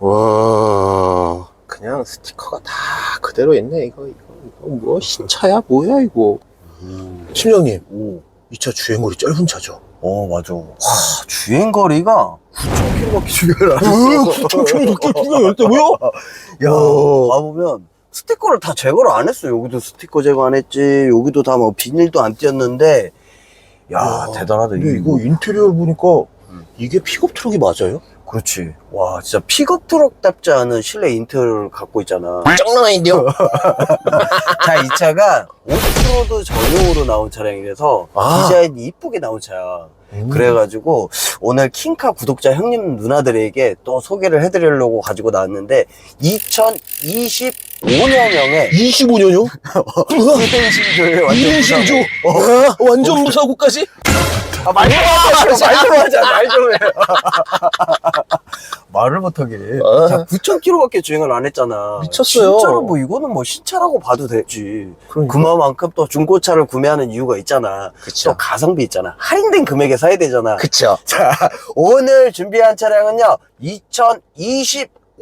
와 그냥 스티커가 다 그대로 있네 이거 이거, 이거 뭐 신차야 뭐야 이거 팀장님 오. 이 차 주행거리 짧은 차죠? 어, 맞아. 와, 주행 거리가 9,000km밖에 주행을 안왜 했어. 9,000km 주행을 했다고요? 야, 와. 가보면 스티커를 다 제거를 안 했어. 여기도 스티커 제거 안 했지. 여기도 다 뭐 비닐도 안 띄었는데. 야, 와, 대단하다. 근데 이거 인테리어 보니까 이게 픽업 트럭이 맞아요? 그렇지. 와, 진짜 픽업 트럭답지 않은 실내 인테리어를 갖고 있잖아. 아닌데요? 자, 이 차가 오프로드 전용으로 나온 차량이라서 아. 디자인이 이쁘게 나온 차야. 그래가지고 오늘 킹카 구독자 형님 누나들에게 또 소개를 해드리려고 가지고 나왔는데 2025년형에 25년요? 2등 신조에 완전 2년 신조 아, 완전 무사고까지? 아, 말좀 하자, 말좀 하자, 말 좀 해. 말을 못하게. 아. 자, 9,000km밖에 주행을 안 했잖아. 미쳤어요. 진짜로 뭐 이거는 뭐 신차라고 봐도 되지. 그러니까. 그만큼 또 중고차를 구매하는 이유가 있잖아. 그쵸. 또 가성비 있잖아. 할인된 금액에 사야 되잖아. 그쵸. 자, 오늘 준비한 차량은요,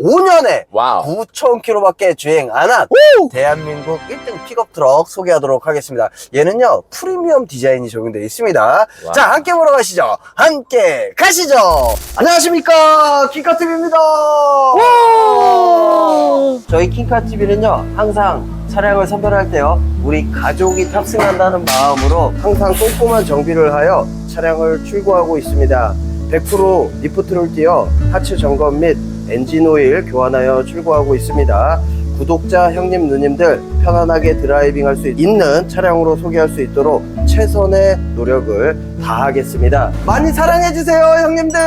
2025년에 와우. 9,000km밖에 주행 안 한 대한민국 1등 픽업 트럭 소개하도록 하겠습니다. 얘는요, 프리미엄 디자인이 적용되어 있습니다. 와우. 자, 함께 보러 가시죠. 함께 가시죠. 안녕하십니까. 킹카TV입니다. 저희 킹카TV는요, 항상 차량을 선별할 때요, 우리 가족이 탑승한다는 마음으로 항상 꼼꼼한 정비를 하여 차량을 출고하고 있습니다. 100% 리프트를 띄어 하체 점검 및 엔진 오일 교환하여 출고하고 있습니다. 구독자 형님 누님들 편안하게 드라이빙 할 수 있는 차량으로 소개할 수 있도록 최선의 노력을 다하겠습니다. 많이 사랑해 주세요, 형님들.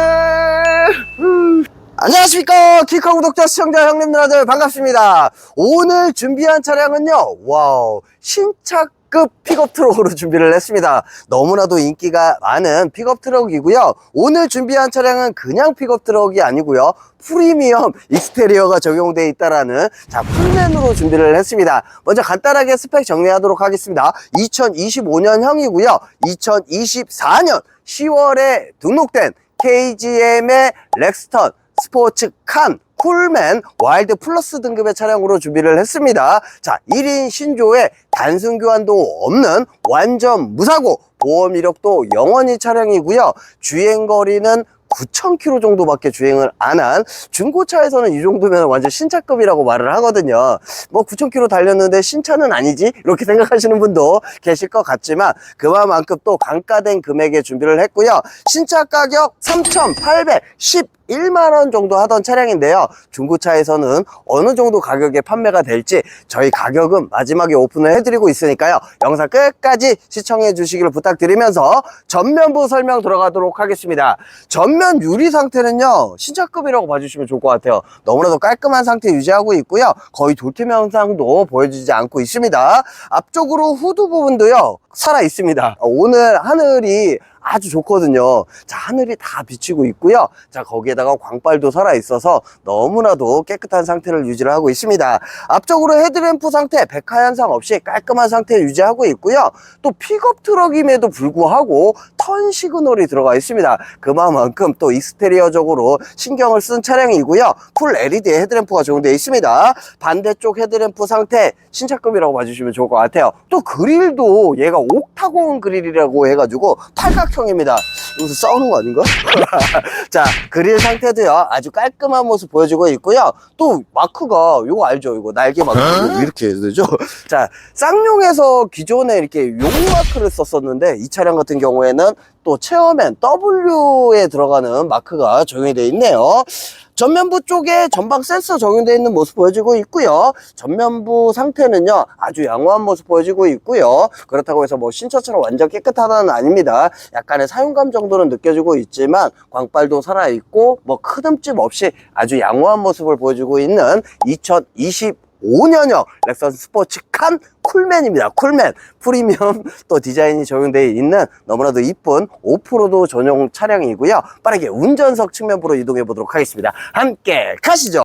음. 안녕하십니까 키카 구독자 시청자 형님 누나들 반갑습니다 오늘 준비한 차량은요 와우 신차 급 픽업 트럭으로 준비를 했습니다. 너무나도 인기가 많은 픽업 트럭이고요. 오늘 준비한 차량은 그냥 픽업 트럭이 아니고요. 프리미엄 익스테리어가 적용되어 있다라는 자 풀맨으로 준비를 했습니다. 먼저 간단하게 스펙 정리하도록 하겠습니다. 2025년형이고요. 2024년 10월에 등록된 KGM의 렉스턴 스포츠 칸 쿨맨 와일드 플러스 등급의 차량으로 준비를 했습니다. 자, 1인 신조에 단순 교환도 없는 완전 무사고 보험 이력도 영원히 차량이고요. 주행 거리는 9,000km 정도밖에 주행을 안 한 중고차에서는 이 정도면 완전 신차급이라고 말을 하거든요. 뭐 9,000km 달렸는데 신차는 아니지? 이렇게 생각하시는 분도 계실 것 같지만 그만큼 또 강가된 금액에 준비를 했고요. 신차 가격 3,811만 원 정도 하던 차량인데요. 중고차에서는 어느 정도 가격에 판매가 될지 저희 가격은 마지막에 오픈을 해드리고 있으니까요. 영상 끝까지 시청해 주시기를 부탁드리면서 전면부 설명 들어가도록 하겠습니다. 전면 유리 상태는요 신차급이라고 봐주시면 좋을 것 같아요 너무나도 깔끔한 상태 유지하고 있고요 거의 돌팀 현상도 보여주지 않고 있습니다 앞쪽으로 후드 부분도요 살아 있습니다 오늘 하늘이 아주 좋거든요. 자 하늘이 다 비치고 있고요. 자 거기에다가 광발도 살아 있어서 너무나도 깨끗한 상태를 유지를 하고 있습니다. 앞쪽으로 헤드램프 상태 백화 현상 없이 깔끔한 상태 유지하고 있고요. 또 픽업 트럭임에도 불구하고 턴 시그널이 들어가 있습니다. 그만큼 또 익스테리어적으로 신경을 쓴 차량이고요. 풀 LED 헤드램프가 적용되어 있습니다. 반대쪽 헤드램프 상태 신차급이라고 봐주시면 좋을 것 같아요. 또 그릴도 얘가 옥타곤 그릴이라고 해가지고 팔각형입니다. 여기서 싸우는 거 아닌가? 자 그릴 상태도요. 아주 깔끔한 모습 보여주고 있고요. 또 마크가 이거 알죠? 이거 날개 마크 이거 이렇게 되죠? 자 쌍용에서 기존에 이렇게 용 마크를 썼었는데 이 차량 같은 경우에는 또 체어맨 W에 들어가는 마크가 적용이 되어 있네요 전면부 쪽에 전방 센서 적용되어 있는 모습 보여지고 있고요. 전면부 상태는요, 아주 양호한 모습 보여지고 있고요. 그렇다고 해서 뭐 신차처럼 완전 깨끗하다는 아닙니다. 약간의 사용감 정도는 느껴지고 있지만 광발도 살아있고 뭐 크듬집 없이 아주 양호한 모습을 보여주고 있는 2025 년형 렉선 스포츠 칸 쿨맨입니다. 쿨맨 프리미엄 또 디자인이 적용되어 있는 너무나도 이쁜 오프로드 전용 차량이고요. 빠르게 운전석 측면부로 이동해 보도록 하겠습니다. 함께 가시죠.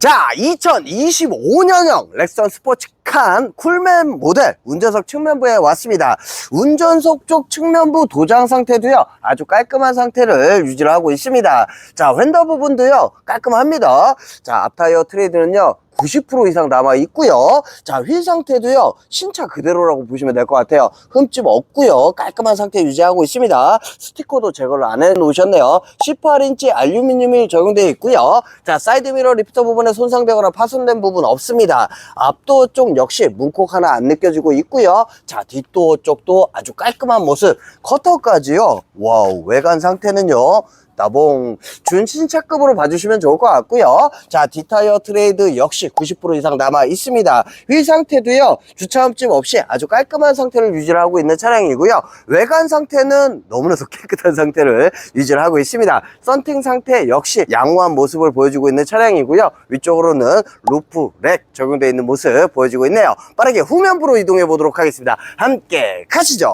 자, 2025년형 렉선 스포츠 칸 쿨맨 모델 운전석 측면부에 왔습니다. 운전석 쪽 측면부 도장 상태도요 아주 깔끔한 상태를 유지를 하고 있습니다. 자 휀더 부분도요 깔끔합니다. 자 앞타이어 트레이드는요 90% 이상 남아 있고요. 자, 휠 상태도요. 신차 그대로라고 보시면 될 것 같아요. 흠집 없고요. 깔끔한 상태 유지하고 있습니다. 스티커도 제거를 안 해 놓으셨네요. 18인치 알루미늄이 적용되어 있고요. 자, 사이드 미러 리프터 부분에 손상되거나 파손된 부분 없습니다. 앞도어 쪽 역시 문콕 하나 안 느껴지고 있고요. 자, 뒷도어 쪽도 아주 깔끔한 모습. 커터까지요. 와우, 외관 상태는요. 나봉 준신차급으로 봐주시면 좋을 것 같고요. 자, 뒷타이어 트레이드 역시 90% 이상 남아 있습니다. 휠 상태도요. 주차 흠집 없이 아주 깔끔한 상태를 유지를 하고 있는 차량이고요. 외관 상태는 너무나도 깨끗한 상태를 유지를 하고 있습니다. 썬팅 상태 역시 양호한 모습을 보여주고 있는 차량이고요. 위쪽으로는 루프 렉 적용되어 있는 모습 보여주고 있네요. 빠르게 후면부로 이동해 보도록 하겠습니다. 함께 가시죠.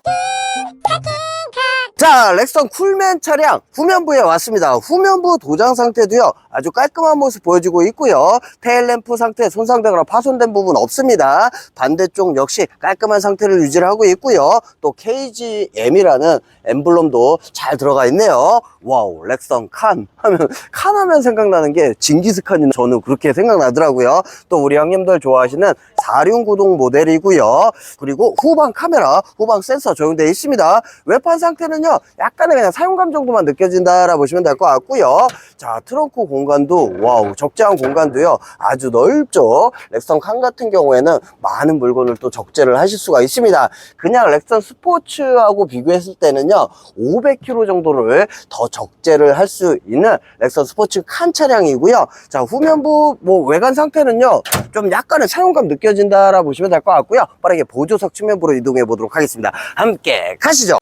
자, 렉선 쿨맨 차량 후면부에 왔습니다. 후면부 도장 상태도요, 아주 깔끔한 모습 보여주고 있고요. 테일램프 상태 손상되거나 파손된 부분 없습니다. 반대쪽 역시 깔끔한 상태를 유지를 하고 있고요. 또 KGM이라는 엠블럼도 잘 들어가 있네요. 와우, 렉선 칸 하면, 칸 하면 생각나는 게 징기스 칸이 저는 그렇게 생각나더라고요. 또 우리 형님들 좋아하시는 4륜구동 모델이고요. 그리고 후방 카메라, 후방 센서 적용되어 있습니다. 외판 상태는요, 약간의 그냥 사용감 정도만 느껴진다라 보시면 될 것 같고요. 자, 트렁크 공간도, 와우, 적재한 공간도요, 아주 넓죠. 렉선 칸 같은 경우에는 많은 물건을 또 적재를 하실 수가 있습니다. 그냥 렉선 스포츠하고 비교했을 때는요, 500km 정도를 더 적재를 할 수 있는 렉선 스포츠 칸 차량이고요. 자, 후면부 뭐 외관 상태는요, 좀 약간의 사용감 느껴진다라 보시면 될 것 같고요. 빠르게 보조석 측면부로 이동해 보도록 하겠습니다. 함께 가시죠.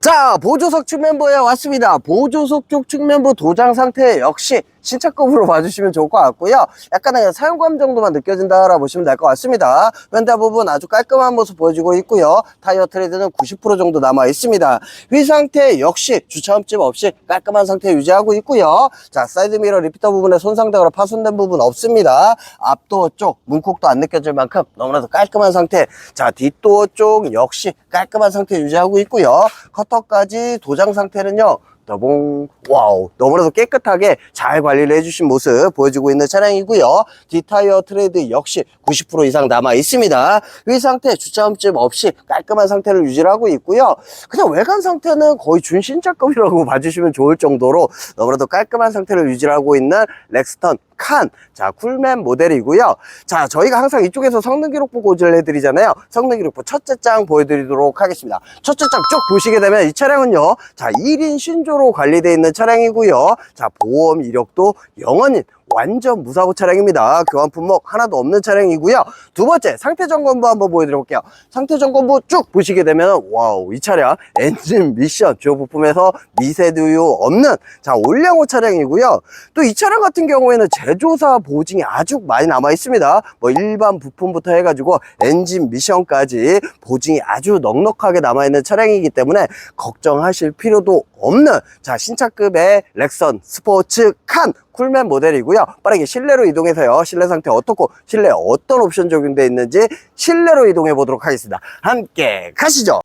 자, 보조석 측면부에 왔습니다. 보조석 쪽 측면부 도장 상태 역시 신차급으로 봐주시면 좋을 것 같고요. 약간의 사용감 정도만 느껴진다라 보시면 될 것 같습니다. 왼다 부분 아주 깔끔한 모습 보여주고 있고요. 타이어 트레이드는 90% 정도 남아 있습니다. 휠 상태 역시 주차 흠집 없이 깔끔한 상태 유지하고 있고요. 자, 사이드 미러 리피터 부분에 손상되거나 파손된 부분 없습니다. 앞도어 쪽 문콕도 안 느껴질 만큼 너무나도 깔끔한 상태. 자, 뒷도어 쪽 역시 깔끔한 상태 유지하고 있고요. 커터까지 도장 상태는요. 더봉. 와우. 너무나도 깨끗하게 잘 관리를 해주신 모습 보여주고 있는 차량이고요. 뒷타이어 트레이드 역시 90% 이상 남아 있습니다. 휠 상태 주차 흠집 없이 깔끔한 상태를 유지를 하고 있고요. 그냥 외관 상태는 거의 준신차급이라고 봐주시면 좋을 정도로 너무나도 깔끔한 상태를 유지를 하고 있는 렉스턴 칸. 자, 쿨맨 모델이고요. 자, 저희가 항상 이쪽에서 성능 기록부 고지를 해드리잖아요. 성능 기록부 첫째 장 보여드리도록 하겠습니다. 첫째 장 쭉 보시게 되면 이 차량은요. 자, 1인 신조로 관리되어 있는 차량이고요. 자, 보험 이력도 영원인 완전 무사고 차량입니다. 교환 품목 하나도 없는 차량이고요. 두 번째 상태 점검부 한번 보여드려볼게요. 상태 점검부 쭉 보시게 되면 와우 이 차량 엔진 미션 주요 부품에서 미세두유 없는 자 올량호 차량이고요. 또 이 차량 같은 경우에는 제조사 보증이 아주 많이 남아 있습니다. 뭐 일반 부품부터 해가지고 엔진 미션까지 보증이 아주 넉넉하게 남아 있는 차량이기 때문에 걱정하실 필요도 없는 자 신차급의 렉선 스포츠 칸 쿨맨 모델이고요. 빠르게 실내로 이동해서요. 실내 상태 어떻고 실내 어떤 옵션 적용되어 있는지 실내로 이동해 보도록 하겠습니다. 함께 가시죠.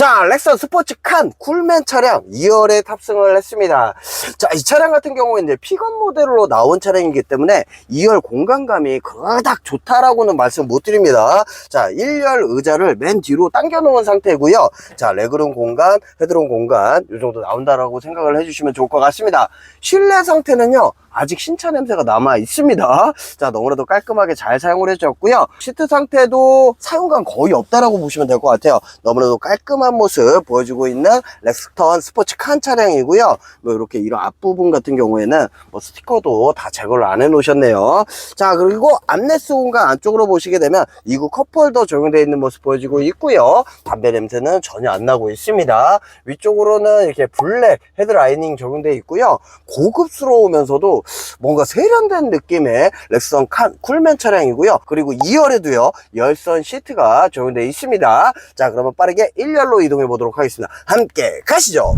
자, 렉선 스포츠 칸 쿨맨 차량 2열에 탑승을 했습니다. 자, 이 차량 같은 경우에 이제 피건 모델로 나온 차량이기 때문에 2열 공간감이 그닥 좋다라고는 말씀 못 드립니다. 자, 1열 의자를 맨 뒤로 당겨 놓은 상태고요. 자, 레그룸 공간, 헤드룸 공간 이 정도 나온다라고 생각을 해주시면 좋을 것 같습니다. 실내 상태는요. 아직 신차 냄새가 남아 있습니다. 자, 너무나도 깔끔하게 잘 사용을 해주셨고요. 시트 상태도 사용감 거의 없다라고 보시면 될 것 같아요. 너무나도 깔끔한 모습 보여주고 있는 렉스턴 스포츠 칸 차량이고요. 뭐 이렇게 이런 앞부분 같은 경우에는 뭐 스티커도 다 제거를 안 해놓으셨네요. 자, 그리고 암레스 공간 안쪽으로 보시게 되면 이구 컵홀더 적용되어 있는 모습 보여지고 있고요. 담배 냄새는 전혀 안 나고 있습니다. 위쪽으로는 이렇게 블랙 헤드라이닝 적용되어 있고요. 고급스러우면서도 뭔가 세련된 느낌의 렉선 칸 쿨맨 차량이고요. 그리고 2열에도요, 열선 시트가 적용되어 있습니다. 자, 그러면 빠르게 1열로 이동해 보도록 하겠습니다. 함께 가시죠.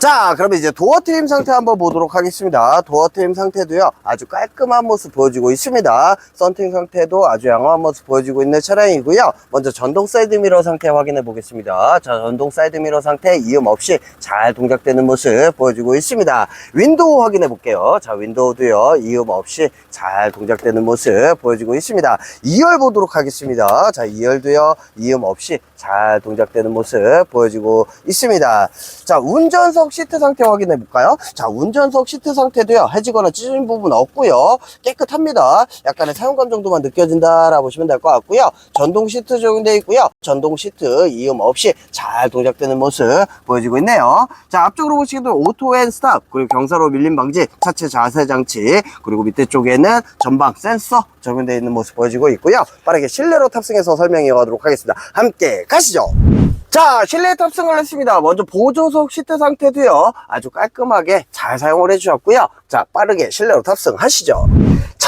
자, 그러면 이제 도어 트림 상태 한번 보도록 하겠습니다. 도어 트림 상태도요, 아주 깔끔한 모습 보여주고 있습니다. 썬팅 상태도 아주 양호한 모습 보여주고 있는 차량이고요. 먼저 전동 사이드미러 상태 확인해 보겠습니다. 자, 전동 사이드미러 상태 이음 없이 잘 동작되는 모습 보여주고 있습니다. 윈도우 확인해 볼게요. 자, 윈도우 도요, 이음 없이 잘 동작되는 모습 보여주고 있습니다. 2열 보도록 하겠습니다. 자, 2열도요, 이음 없이 잘 동작되는 모습 보여주고 있습니다. 자, 운전석 시트 상태 확인해 볼까요? 자, 운전석 시트 상태도요, 해지거나 찢어진 부분 없고요. 깨끗합니다. 약간의 사용감 정도만 느껴진다라고 보시면 될 것 같고요. 전동 시트 적용되어 있고요. 전동 시트 이음 없이 잘 동작되는 모습 보여지고 있네요. 자, 앞쪽으로 보시기도 오토 앤 스탑, 그리고 경사로 밀림 방지, 차체 자세 장치, 그리고 밑에 쪽에는 전방 센서 적용되어 있는 모습 보여지고 있고요. 빠르게 실내로 탑승해서 설명해 가도록 하겠습니다. 함께 가시죠. 자, 실내 탑승을 했습니다. 먼저 보조석 시트 상태도요, 아주 깔끔하게 잘 사용을 해주셨고요. 자, 빠르게 실내로 탑승하시죠.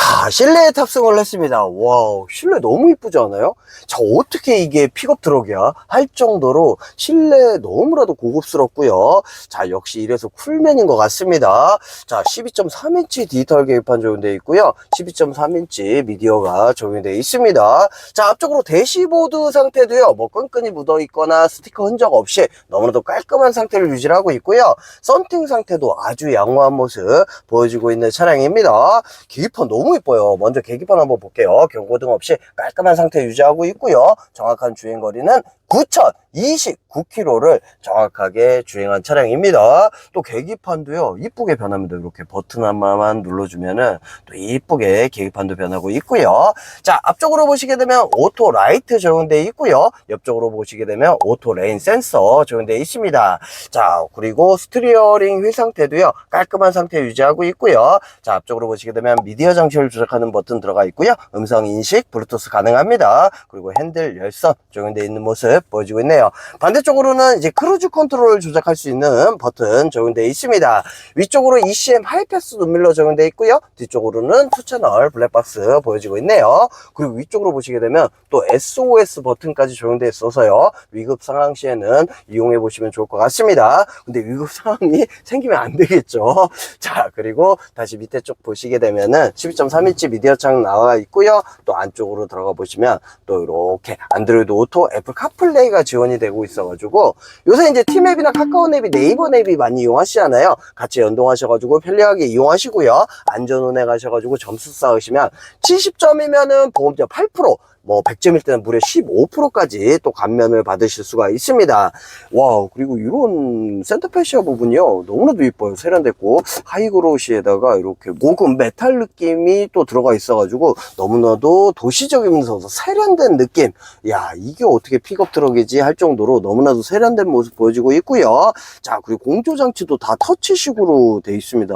자, 실내에 탑승을 했습니다. 와우, 실내 너무 이쁘지 않아요? 자, 어떻게 이게 픽업 트럭이야? 할 정도로 실내 너무나도 고급스럽고요. 자, 역시 이래서 쿨맨인 것 같습니다. 자, 12.3인치 디지털 계기판 적용되어 있고요. 12.3인치 미디어가 적용되어 있습니다. 자, 앞쪽으로 대시보드 상태도요, 뭐 끈끈이 묻어 있거나 스티커 흔적 없이 너무나도 깔끔한 상태를 유지하고 있고요. 썬팅 상태도 아주 양호한 모습 보여주고 있는 차량입니다. 계기판 너무 이뻐요. 먼저 계기판 한번 볼게요. 경고등 없이 깔끔한 상태 유지하고 있고요. 정확한 주행거리는 9,029km를 정확하게 주행한 차량입니다. 또 계기판도요, 이쁘게 변합니다. 이렇게 버튼 하나만 눌러주면은 또 이쁘게 계기판도 변하고 있고요. 자, 앞쪽으로 보시게 되면 오토 라이트 적용되어 있고요. 옆쪽으로 보시게 되면 오토 레인 센서 적용되어 있습니다. 자, 그리고 스티어링 휠 상태도요, 깔끔한 상태 유지하고 있고요. 자, 앞쪽으로 보시게 되면 미디어 장치 를 조작하는 버튼 들어가 있고요. 음성 인식, 블루투스 가능합니다. 그리고 핸들 열선 적용되어 있는 모습 보여주고 있네요. 반대쪽으로는 이제 크루즈 컨트롤 조작할 수 있는 버튼 적용되어 있습니다. 위쪽으로 ECM 하이패스 눈밀러 적용되어 있고요. 뒤쪽으로는 투채널 블랙박스 보여지고 있네요. 그리고 위쪽으로 보시게 되면 또 SOS 버튼까지 적용되어 있어서요. 위급 상황 시에는 이용해 보시면 좋을 것 같습니다. 근데 위급 상황이 생기면 안 되겠죠. 자, 그리고 다시 밑에 쪽 보시게 되면은 12.3 인치 미디어 창 나와 있고요. 또 안쪽으로 들어가 보시면 또 이렇게 안드로이드 오토, 애플 카플레이가 지원이 되고 있어가지고 요새 이제 티맵이나 카카오 앱이 네이버 앱이 많이 이용하시잖아요. 같이 연동하셔가지고 편리하게 이용하시고요. 안전운행 하셔가지고 점수 쌓으시면 70점이면은 보험료 8%, 뭐 100점일 때는 무려 15%까지 또 감면을 받으실 수가 있습니다. 와 그리고 이런 센터페시아 부분이요. 너무나도 이뻐요. 세련됐고 하이그로시에다가 이렇게 고급 메탈 느낌이 또 들어가 있어가지고 너무나도 도시적이면서 세련된 느낌. 야 이게 어떻게 픽업 트럭이지 할 정도로 너무나도 세련된 모습 보여지고 있고요. 자 그리고 공조 장치도 다 터치식으로 돼 있습니다.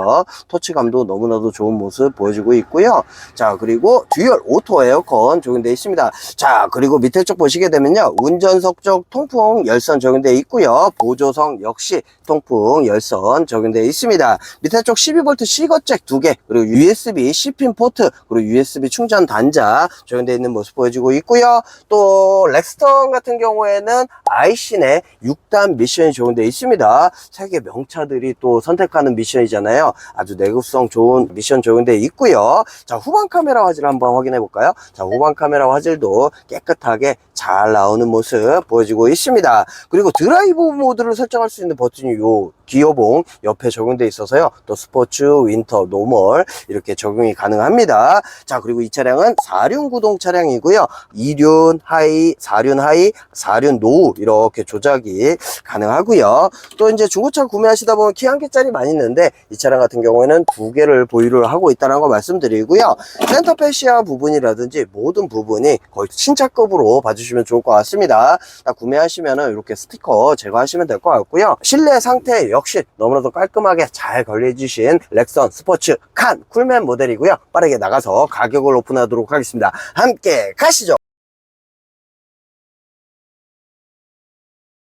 터치감도 너무나도 좋은 모습 보여지고 있고요. 자 그리고 듀얼 오토 에어컨 적용되어 있습니다. 자 그리고 밑에 쪽 보시게 되면요. 운전석 쪽 통풍 열선 적용되어 있고요. 보조석 역시 통풍 열선 적용되어 있습니다. 밑에 쪽 12V C거잭 2개 그리고 USB C핀 포트 그리고 USB 충전 단자 적용되어 있는 모습 보여지고 있고요. 또 렉스턴 같은 경우에는 아이신의 6단 미션이 적용되어 있습니다. 세계 명차들이 또 선택하는 미션이잖아요. 아주 내구성 좋은 미션 적용되어 있고요. 자 후방 카메라 화질 한번 확인해 볼까요? 자 후방 카메라 화질 도 깨끗하게 잘 나오는 모습 보여지고 있습니다. 그리고 드라이브 모드를 설정할 수 있는 버튼이 요 기어봉 옆에 적용되어 있어서요. 또 스포츠 윈터 노멀 이렇게 적용이 가능합니다. 자 그리고 이 차량은 4륜 구동 차량이고요. 2륜 하이 4륜 하이 4륜 노후 이렇게 조작이 가능하고요. 또 이제 중고차 구매하시다 보면 키 한 개짜리 많이 있는데 이 차량 같은 경우에는 두 개를 보유를 하고 있다는 거 말씀드리고요. 센터 패시아 부분이라든지 모든 부분이 거의 신차급으로 봐주시면 좋을 것 같습니다. 딱 구매하시면 이렇게 스티커 제거하시면 될 것 같고요. 실내 상태 역시 너무나도 깔끔하게 잘 관리해주신 렉선 스포츠 칸 쿨맨 모델이고요. 빠르게 나가서 가격을 오픈하도록 하겠습니다. 함께 가시죠.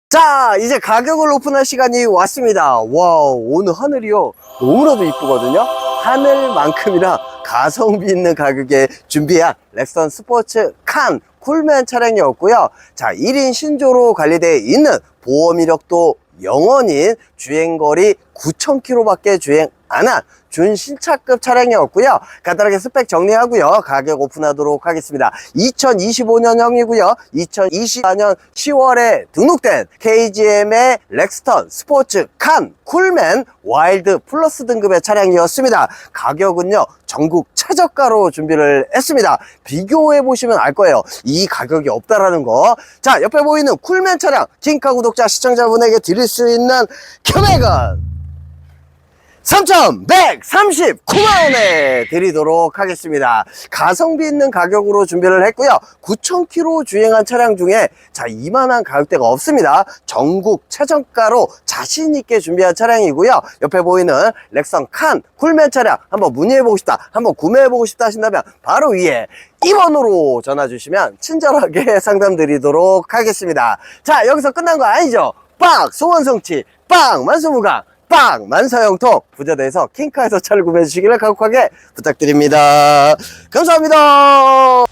자 이제 가격을 오픈할 시간이 왔습니다. 와우 오늘 하늘이요. 너무나도 이쁘거든요 하늘만큼이나 가성비 있는 가격에 준비한 렉선 스포츠 칸 쿨맨 차량이었고요. 자, 1인 신조로 관리되어 있는 보험 이력도 영원인 주행거리 9,000km밖에 주행 안한 준신차급 차량이었고요. 간단하게 스펙 정리하고요. 가격 오픈하도록 하겠습니다. 2025년형이고요. 2024년 10월에 등록된 KGM의 렉스턴 스포츠 칸 쿨맨 와일드 플러스 등급의 차량이었습니다. 가격은요. 전국 최저가로 준비를 했습니다. 비교해 보시면 알 거예요. 이 가격이 없다라는 거. 자, 옆에 보이는 쿨맨 차량 킹카 구독자 시청자분에게 드릴 수 있는 금액은 3,139만원에 드리도록 하겠습니다. 가성비 있는 가격으로 준비를 했고요. 9,000km 주행한 차량 중에 자, 이만한 가격대가 없습니다. 전국 최저가로 자신있게 준비한 차량이고요. 옆에 보이는 렉선 칸 쿨맨 차량 한번 문의해보고 싶다, 한번 구매해보고 싶다 하신다면 바로 위에 2번으로 전화 주시면 친절하게 상담 드리도록 하겠습니다. 자, 여기서 끝난 거 아니죠? 빡! 소원성취! 빡! 만수무강! 빵! 만사형통 부자대에서 킹카에서 차를 구매해 주시기를 간곡하게 부탁드립니다. 감사합니다.